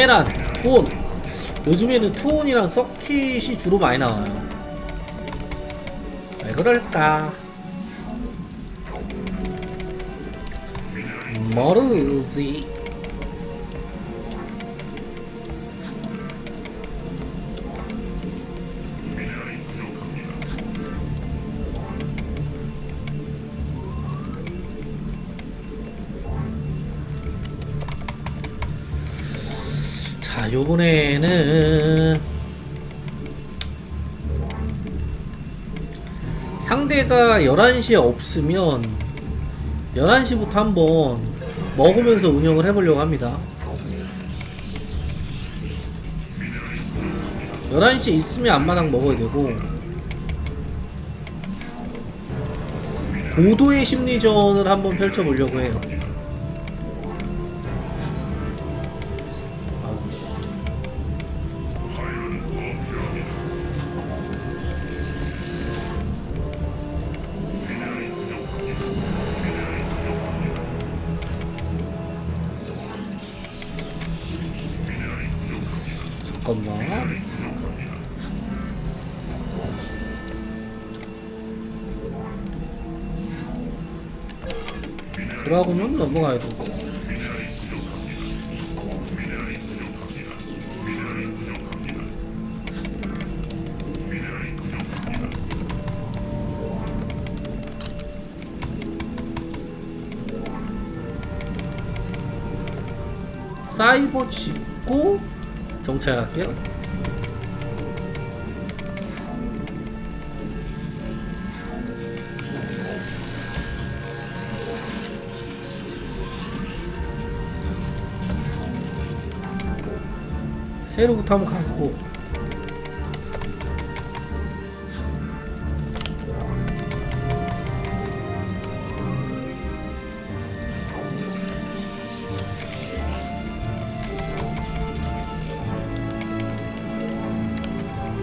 테란, 투온. 요즘에는 투온이랑 서킷이 주로 많이 나와요. 왜 그럴까? 모르지. 요번에는 상대가 11시에 없으면 11시부터 한번 먹으면서 운영을 해보려고 합니다. 11시에 있으면 앞마당 먹어야 되고 고도의 심리전을 한번 펼쳐보려고 해요. 넘어가야 되고. 사이버 짓고 정찰할게요. 세로부터 한번 가고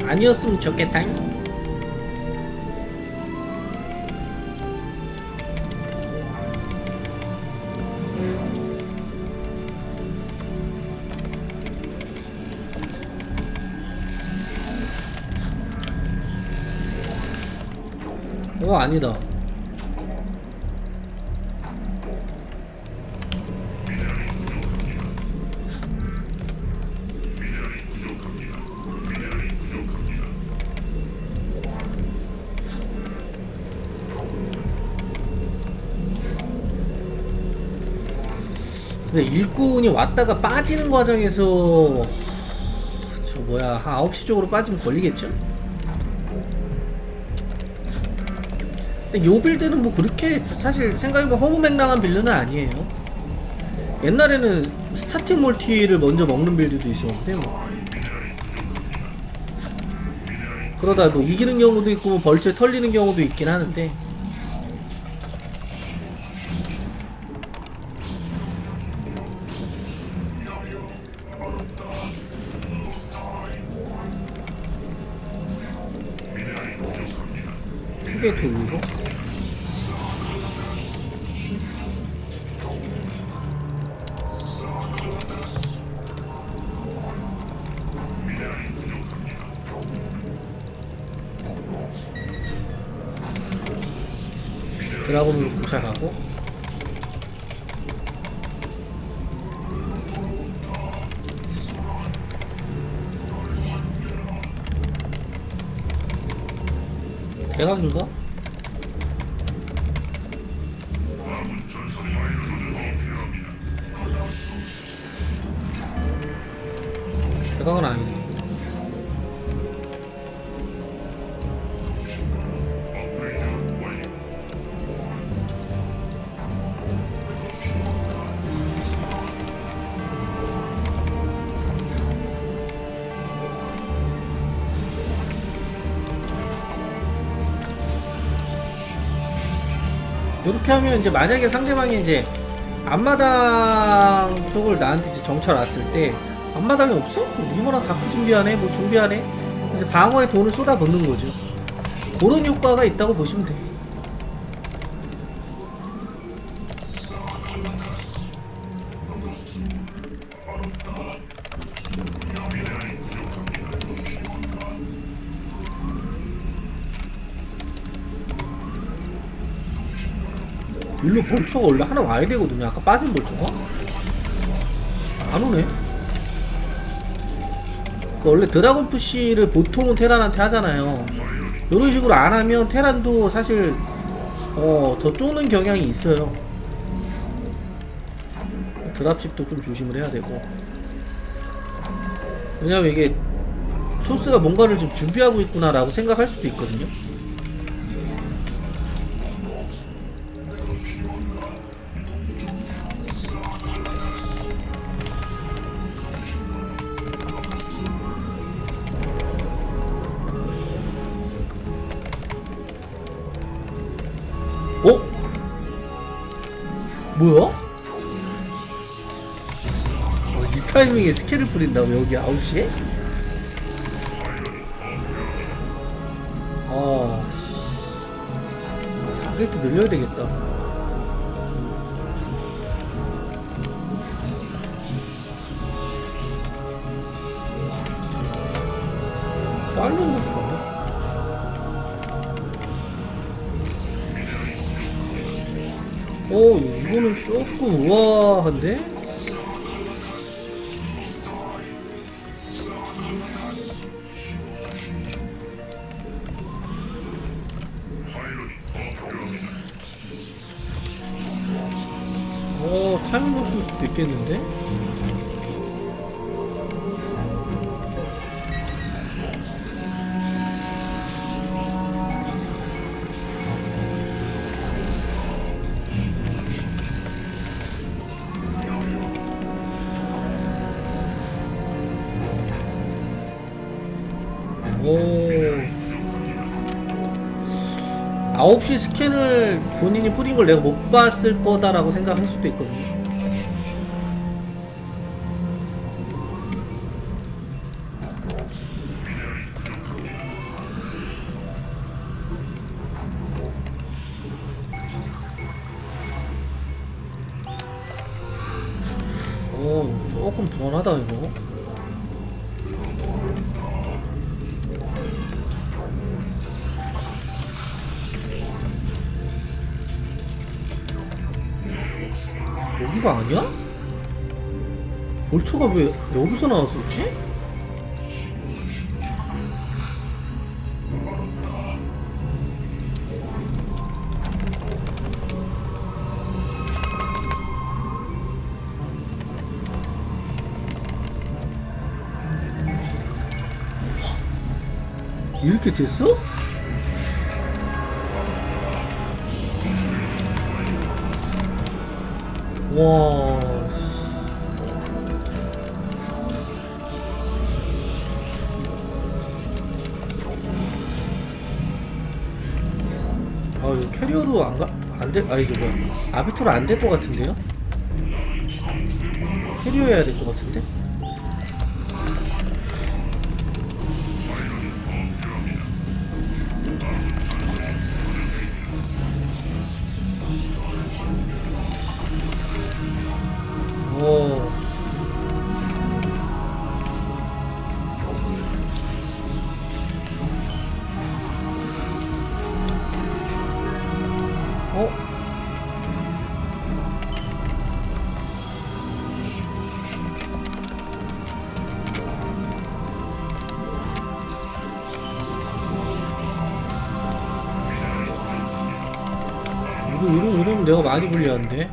아니었으면 좋겠다. 이 거 아니다. 근데 일꾼이 왔다가 빠지는 과정에서 저 뭐야 한 9시 쪽으로 빠지면 걸리겠죠? 근데 요 빌드는 뭐 그렇게 사실 생각해보면 허무맹랑한 빌드는 아니에요. 옛날에는 스타팅 멀티를 먼저 먹는 빌드도 있었는데 뭐. 그러다 뭐 이기는 경우도 있고 뭐 벌초에 털리는 경우도 있긴 하는데 크게 돌고 드라곤으로 공착하고 대각인가? 이렇게 하면 이제 만약에 상대방이 이제 앞마당 쪽을 나한테 이제 정찰 왔을 때 앞마당이 없어? 리모랑 다크 준비하네? 뭐 준비하네? 그래서 방어에 돈을 쏟아붓는 거죠. 그런 효과가 있다고 보시면 돼. 일로 벌초가 원래 하나 와야 되거든요. 아까 빠진 벌초가 안 오네. 그 원래 드라곤 푸시를 보통은 테란한테 하잖아요. 이런 식으로 안 하면 테란도 사실 어, 더 쪼는 경향이 있어요. 드랍십도 좀 조심을 해야 되고. 왜냐면 이게 토스가 뭔가를 좀 준비하고 있구나라고 생각할 수도 있거든요. 스킬을 뿌린다고 여기 9시에? 아, 씨. 4게이트 늘려야 되겠다. 빨리 먹어. 오, 이거는 조금 우아한데? 걸 내가 못 봤을 거다라고 생각할 수도 있거든요. 볼초가 왜 여기서 나왔었지? 이렇게 됐어? 와. 아, 캐리어로 안 가, 안 돼, 아, 이거 뭐야. 아비토로 안될 것 같은데요? 캐리어 해야 될 것 같은데? 이거 이러 이러면 내가 많이 불리한데.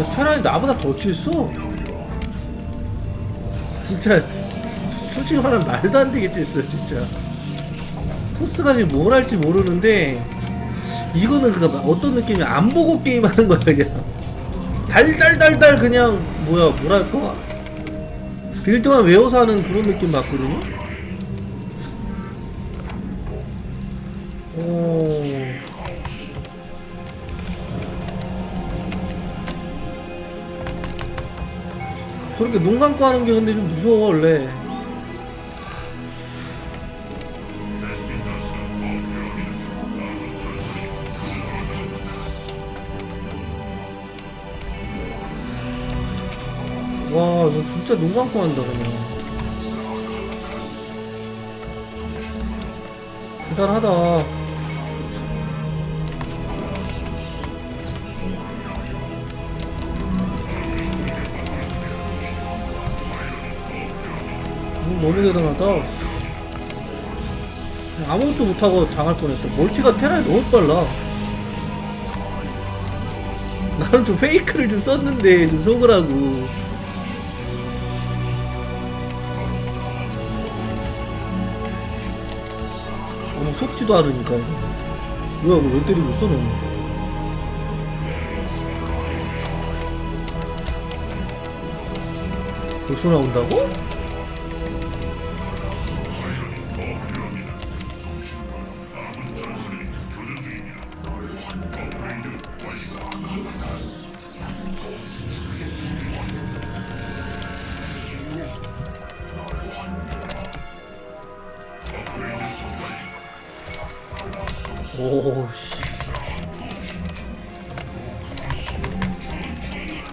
야, 테란이 나보다 더 취했어. 진짜 솔직히 말하면 말도 안 되게 취했어 진짜. 토스가 지금 뭘 할지 모르는데 이거는 그 어떤 느낌이 안 보고 게임하는 거야 그냥. 달달달달 그냥 뭐야 뭐랄까 빌드만 외워서 하는 그런 느낌 받거든요. 저렇게 눈 감고 하는 게 근데 좀 무서워 원래. 와 이거 진짜 눈 감고 한다 그냥. 대단하다 너무 대단하다. 아무것도 못하고 당할 뻔했다 멀티가 테라에 너무 빨라. 나는 좀 페이크를 좀 썼는데 좀 속으라고. 어머 속지도 않으니까. 뭐야 이거 왜 때리고 있어 너는? 벌써 나온다고? 오씨.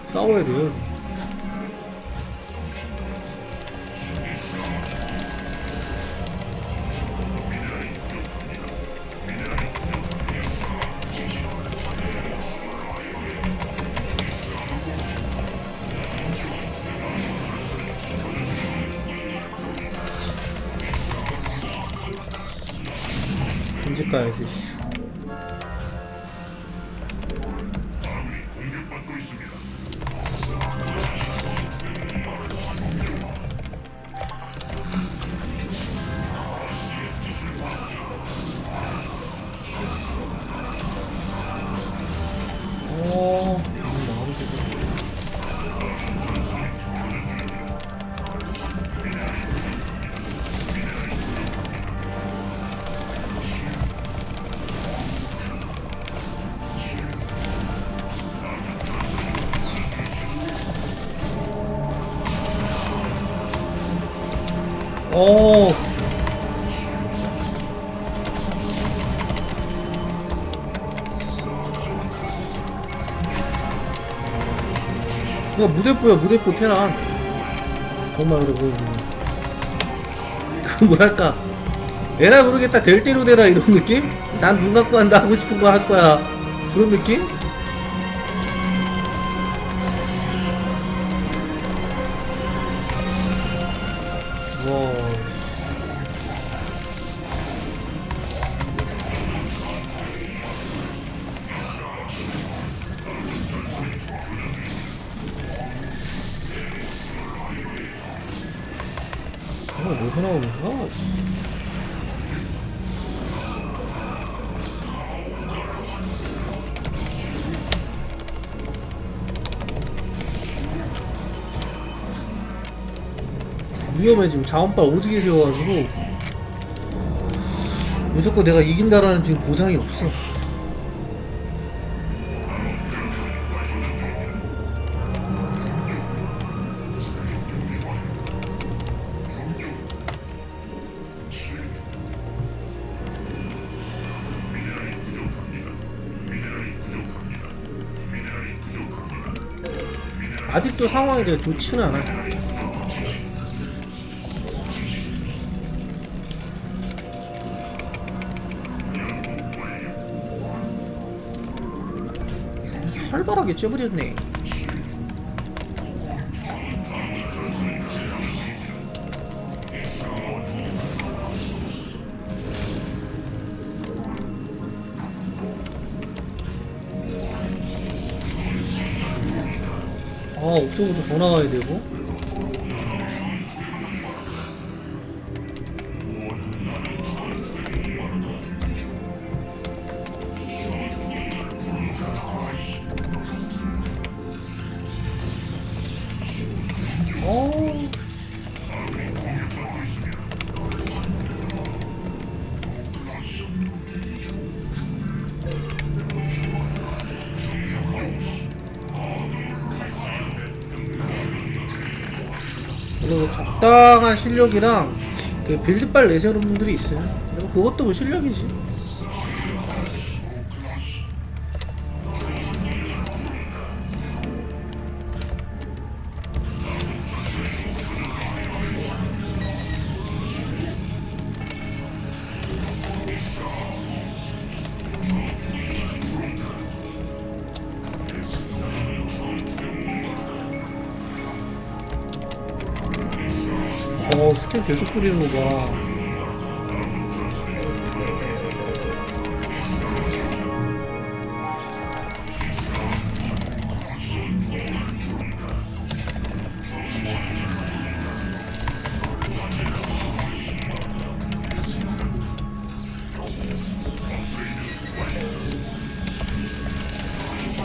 싸워야 돼요 이거 무대뽀야 무대뽀 테란 정말 그래 보이네 그 뭐랄까 에라 모르겠다 될 대로 되라 이런 느낌? 난 눈 감고 한다 하고 싶은 거 할 거야 그런 느낌? 나오는 거야? 위험해 지금. 자원발 오지게 세워가지고. 무조건 내가 이긴다라는 지금 보장이 없어 상황이 되게 좋지는 않아 활발하게 쪄버렸네 옥토부터 더 나가야 되고. 그리고 적당한 실력이랑 그 빌드빨 내세우는 분들이 있어요. 그것도 뭐 실력이지.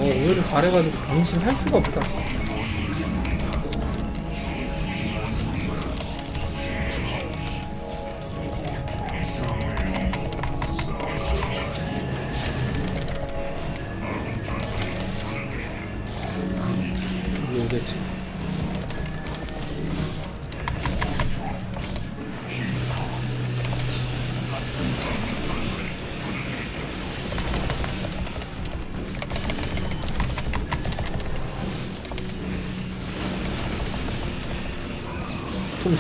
오히려 잘해가지고 방심할 수가 없다.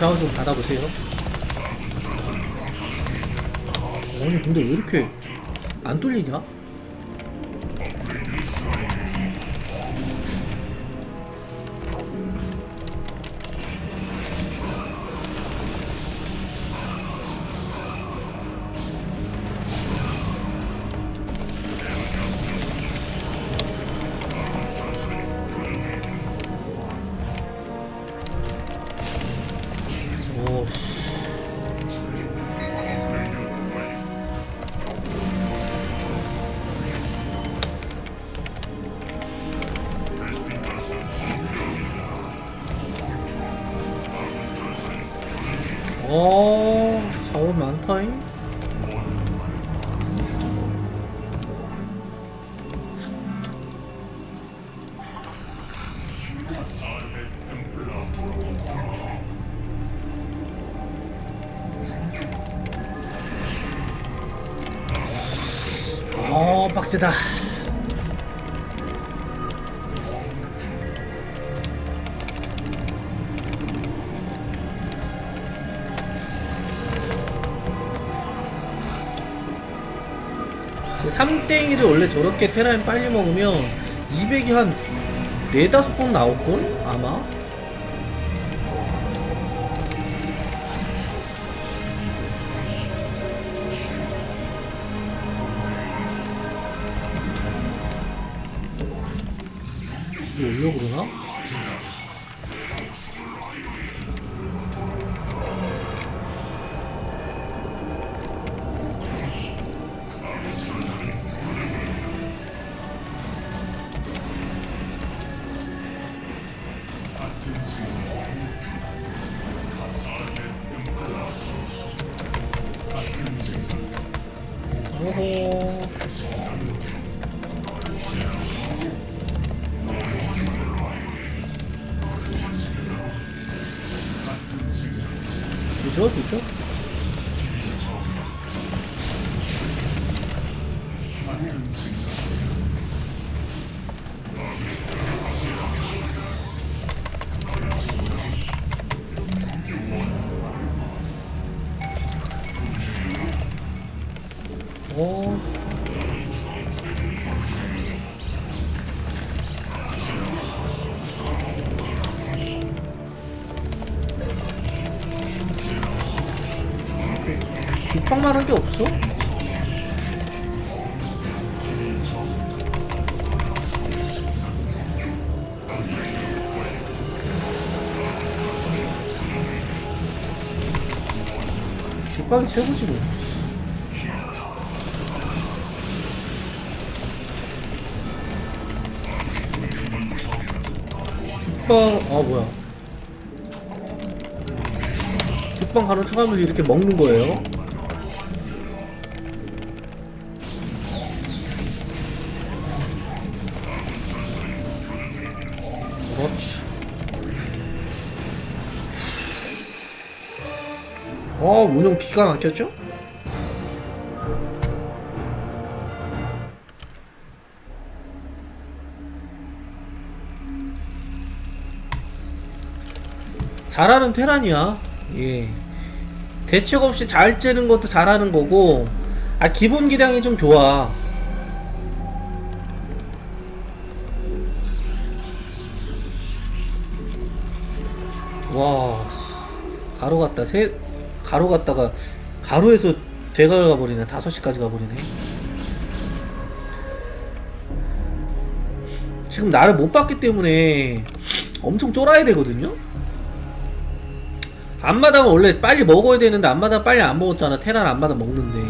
샤워 좀 받아보세요. 아니 근데 왜 이렇게 안 뚫리냐? 어, 빡세다. 삼땡이를 원래 저렇게 테라인 빨리 먹으면 200이 한 4, 5번 나올걸? 아마? 주죠, 주 뒷방이 최고지 뭐. 뒷방 아 뭐야? 뒷방 가는 척하면서 이렇게 먹는 거예요? 운영 기가 막혔죠? 잘하는 테란이야. 예. 대책 없이 잘 째는 것도 잘하는 거고, 아, 기본 기량이 좀 좋아. 와, 씨. 가로 갔다, 세, 가로 갔다가, 가로에서 대가를 가버리네. 5시까지 가버리네. 지금 나를 못 봤기 때문에 엄청 쫄아야 되거든요? 앞마당은 원래 빨리 먹어야 되는데 앞마당 빨리 안 먹었잖아. 테란 앞마당 먹는데.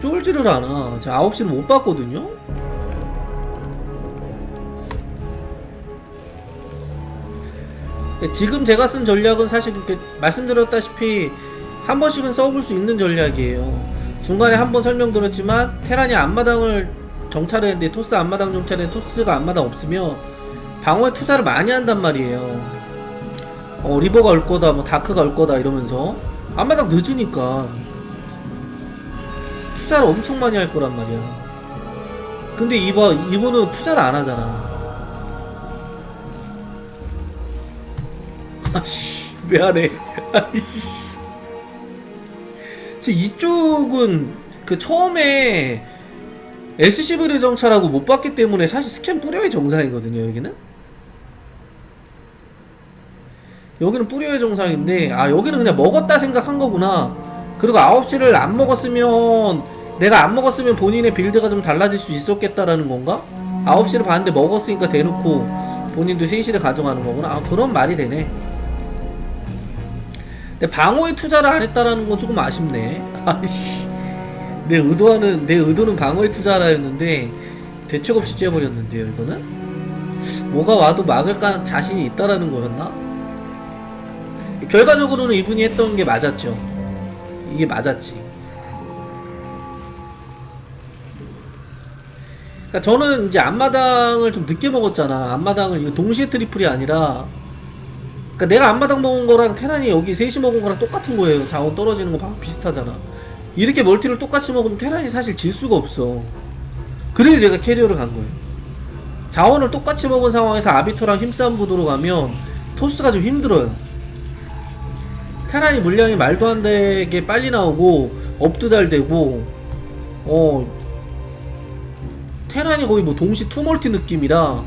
쫄지를 않아. 저 9시는 못 봤거든요? 지금 제가 쓴 전략은 사실 그렇게 말씀드렸다시피 한 번씩은 써볼 수 있는 전략이에요. 중간에 한 번 설명드렸지만 테란이 앞마당을 정찰했는데 토스 앞마당 정찰에 토스가 앞마당 없으면 방어에 투자를 많이 한단 말이에요. 어 리버가 올 거다 뭐 다크가 올 거다 이러면서 앞마당 늦으니까 투자를 엄청 많이 할 거란 말이야. 근데 이번 이번은 투자를 안 하잖아. 아씨 왜 안해? 아이씨. 지금 이쪽은 그 처음에 SCV를 정찰하고 못 봤기 때문에 사실 스캔 뿌려야 정상이거든요 여기는 여기는 뿌려야 정상인데 아 여기는 그냥 먹었다 생각한 거구나 그리고 9시를 안 먹었으면 내가 안 먹었으면 본인의 빌드가 좀 달라질 수 있었겠다라는 건가? 9시를 봤는데 먹었으니까 대놓고 본인도 3시를 가져가는 거구나 아 그런 말이 되네 근데 방어에 투자를 안 했다라는 건 조금 아쉽네. 아이씨. 내 의도하는 내 의도는 방어에 투자하라 했는데 대책 없이 째버렸는데요 이거는? 뭐가 와도 막을 까 자신이 있다라는 거였나? 결과적으로는 이분이 했던 게 맞았죠. 이게 맞았지. 그러니까 저는 이제 앞마당을 좀 늦게 먹었잖아. 앞마당을 이거 동시에 트리플이 아니라 그러니까 내가 앞마당 먹은 거랑 테란이 여기 셋이 먹은 거랑 똑같은 거예요 자원 떨어지는 거 방- 비슷하잖아 이렇게 멀티를 똑같이 먹으면 테란이 사실 질 수가 없어. 그래서 제가 캐리어를 간 거예요. 자원을 똑같이 먹은 상황에서 아비토랑 힘싸움 구도로 가면 토스가 좀 힘들어요. 테란이 물량이 말도 안 되게 빨리 나오고 업도 잘 되고 어 테란이 거의 뭐 동시 투멀티 느낌이라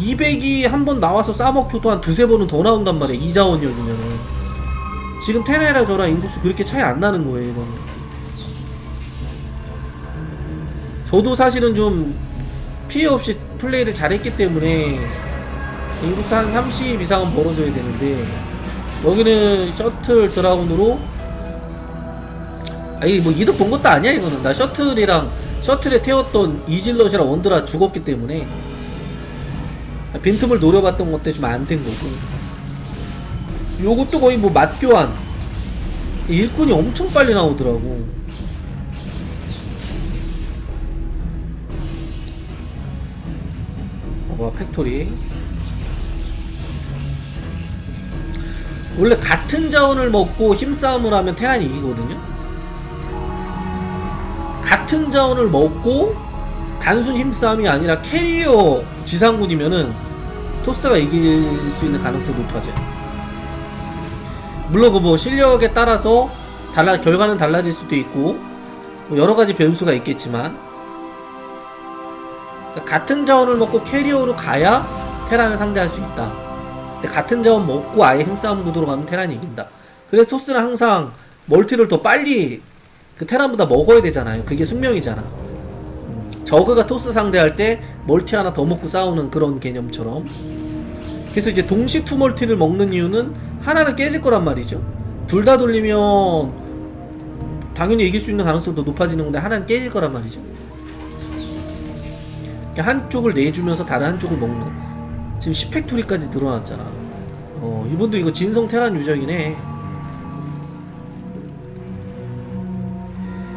200이 한 번 나와서 싸먹혀도 한 두세 번은 더 나온단 말이야 이자원이었으면은. 지금 테네랑 저랑 인구수 그렇게 차이 안 나는 거예요, 이거는. 저도 사실은 좀 피해 없이 플레이를 잘했기 때문에 인구수 한 30 이상은 벌어줘야 되는데 여기는 셔틀 드라군으로 아니 뭐 이득 본 것도 아니야 이거는. 나 셔틀이랑 셔틀에 태웠던 이질럿이랑 원드라 죽었기 때문에 빈틈을 노려봤던 것때 좀안 된 거고. 요것도 거의 뭐 맛교환. 일꾼이 엄청 빨리 나오더라고. 봐봐 팩토리. 원래 같은 자원을 먹고 힘싸움을 하면 테란이 이기거든요? 같은 자원을 먹고 단순 힘싸움이 아니라 캐리어 지상군이면은 토스가 이길 수 있는 가능성이 높아져요 물론 그뭐 실력에 따라서 달라 결과는 달라질 수도 있고 뭐 여러 가지 변수가 있겠지만 그러니까 같은 자원을 먹고 캐리어로 가야 테란을 상대할 수 있다. 근데 같은 자원 먹고 아예 힘싸움 구도로 가면 테란이 이긴다. 그래서 토스는 항상 멀티를 더 빨리 그 테란보다 먹어야 되잖아요. 그게 숙명이잖아. 음, 저그가 토스 상대할 때 멀티 하나 더 먹고 싸우는 그런 개념처럼. 그래서 이제 동시 투 멀티를 먹는 이유는 하나는 깨질 거란 말이죠. 둘 다 돌리면 당연히 이길 수 있는 가능성도 높아지는 건데 하나는 깨질 거란 말이죠. 그러니까 한쪽을 내주면서 다른 한쪽을 먹는. 지금 10팩토리까지 늘어났잖아. 어, 이분도 이거 진성 테란 유저이네.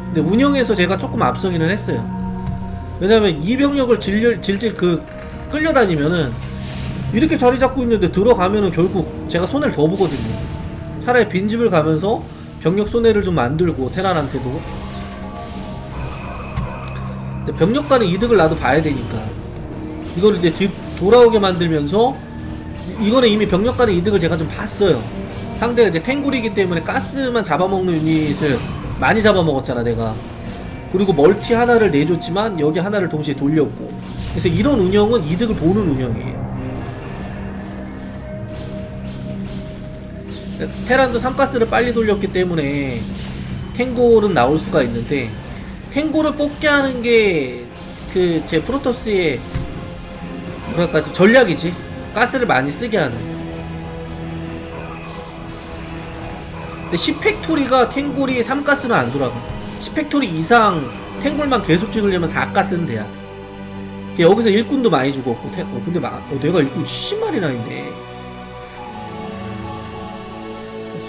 근데 운영에서 제가 조금 앞서기는 했어요. 왜냐면 이 병력을 질질, 질질 그 끌려다니면은 이렇게 자리 잡고 있는데 들어가면은 결국 제가 손해를 더 보거든요. 차라리 빈집을 가면서 병력 손해를 좀 만들고 테란한테도 병력 간의 이득을 나도 봐야 되니까 이걸 이제 뒤 돌아오게 만들면서 이- 이거는 이미 병력 간의 이득을 제가 좀 봤어요. 상대가 이제 탱골이기 때문에 가스만 잡아먹는 유닛을 많이 잡아먹었잖아 내가. 그리고 멀티 하나를 내줬지만 여기 하나를 동시에 돌렸고. 그래서 이런 운영은 이득을 보는 운영이에요. 테란도 3가스를 빨리 돌렸기 때문에 탱골은 나올 수가 있는데 탱골을 뽑게 하는 게 그 제 프로토스의 뭐랄까 좀 전략이지. 가스를 많이 쓰게 하는. 근데 10팩토리가 탱골이 3가스는 안 돌아가 10팩토리 이상 탱골만 계속 찍으려면 4가스는 돼야 돼 여기서 일꾼도 많이 죽었고 탱, 어, 근데 마, 어, 내가 일꾼 70마리나 있네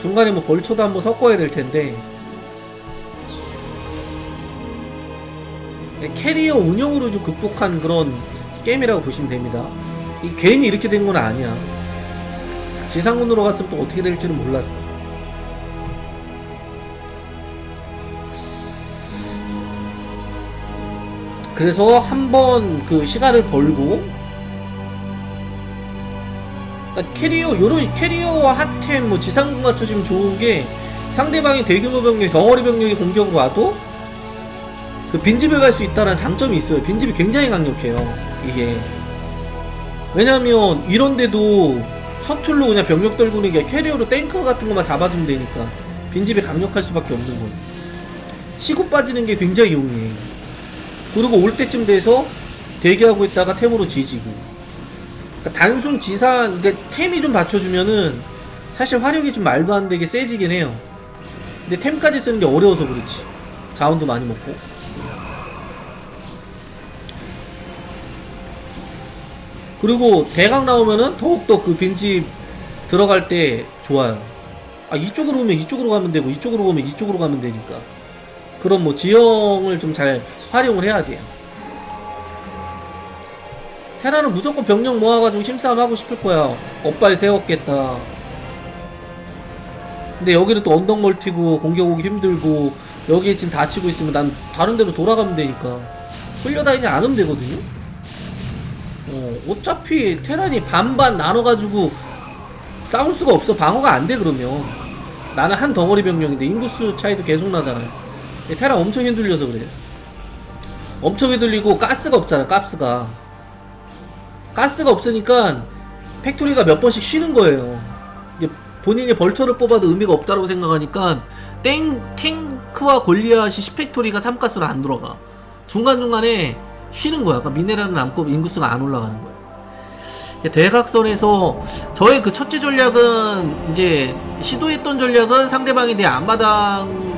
중간에 뭐 벌초도 한번 섞어야 될 텐데 네, 캐리어 운영으로 좀 극복한 그런 게임이라고 보시면 됩니다. 이 괜히 이렇게 된 건 아니야. 지상군으로 갔으면 또 어떻게 될지는 몰랐어. 그래서 한번 그 시간을 벌고 그러니까 캐리어 요런 캐리어와 핫템 뭐 지상군 맞춰주면 좋은 게 상대방이 대규모 병력 덩어리 병력이 공격을 와도 그 빈집을 갈 수 있다는 장점이 있어요. 빈집이 굉장히 강력해요 이게. 왜냐면 이런데도 셔틀로 그냥 병력 떨구는 게 캐리어로 탱크 같은 것만 잡아주면 되니까 빈집이 강력할 수밖에 없는 거예요. 치고 빠지는 게 굉장히 용이해 그리고 올 때쯤 돼서 대기하고 있다가 템으로 지지고 그러니까 단순 지산 이제 템이 좀 받쳐주면은 사실 화력이 좀 말도 안 되게 세지긴 해요. 근데 템까지 쓰는 게 어려워서 그렇지. 자원도 많이 먹고. 그리고 대강 나오면은 더욱더 그 빈집 들어갈 때 좋아요. 아 이쪽으로 오면 이쪽으로 가면 되고 이쪽으로 오면 이쪽으로 가면 되니까. 그런 뭐 지형을 좀 잘 활용을 해야 돼요. 테라는 무조건 병력 모아가지고 힘싸움 하고 싶을 거야. 업발 세웠겠다. 근데 여기는 또 언덕 멀티고 공격 오기 힘들고 여기에 지금 다치고 있으면 난 다른 데로 돌아가면 되니까 끌려다니지 않으면 되거든요. 어, 어차피 테란이 반반 나눠가지고 싸울 수가 없어. 방어가 안 돼 그러면. 나는 한 덩어리 병력인데 인구수 차이도 계속 나잖아요. 근데 테란 엄청 흔들려서 그래. 엄청 흔들리고 가스가 없잖아. 가스가. 가스가 없으니까 팩토리가 몇 번씩 쉬는 거예요. 본인이 벌처를 뽑아도 의미가 없다고 생각하니까 땡 탱크와 골리앗이 10팩토리가 3가스로 안 들어가. 중간중간에 쉬는 거야. 그러니까 미네랄은 남고 인구수가 안 올라가는 거야. 대각선에서 저의 그 첫째 전략은 이제 시도했던 전략은 상대방이 내 앞마당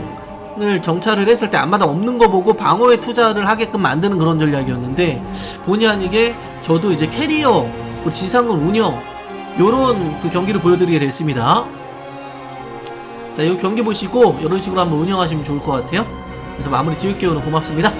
을 정찰을 했을 때 앞마당 없는 거 보고 방어에 투자를 하게끔 만드는 그런 전략이었는데 본의 아니게 저도 이제 캐리어 그 지상군 운영 요런 그 경기를 보여드리게 됐습니다. 자, 이 경기 보시고 이런 식으로 한번 운영하시면 좋을 것 같아요. 그래서 마무리 지을게요. 고맙습니다.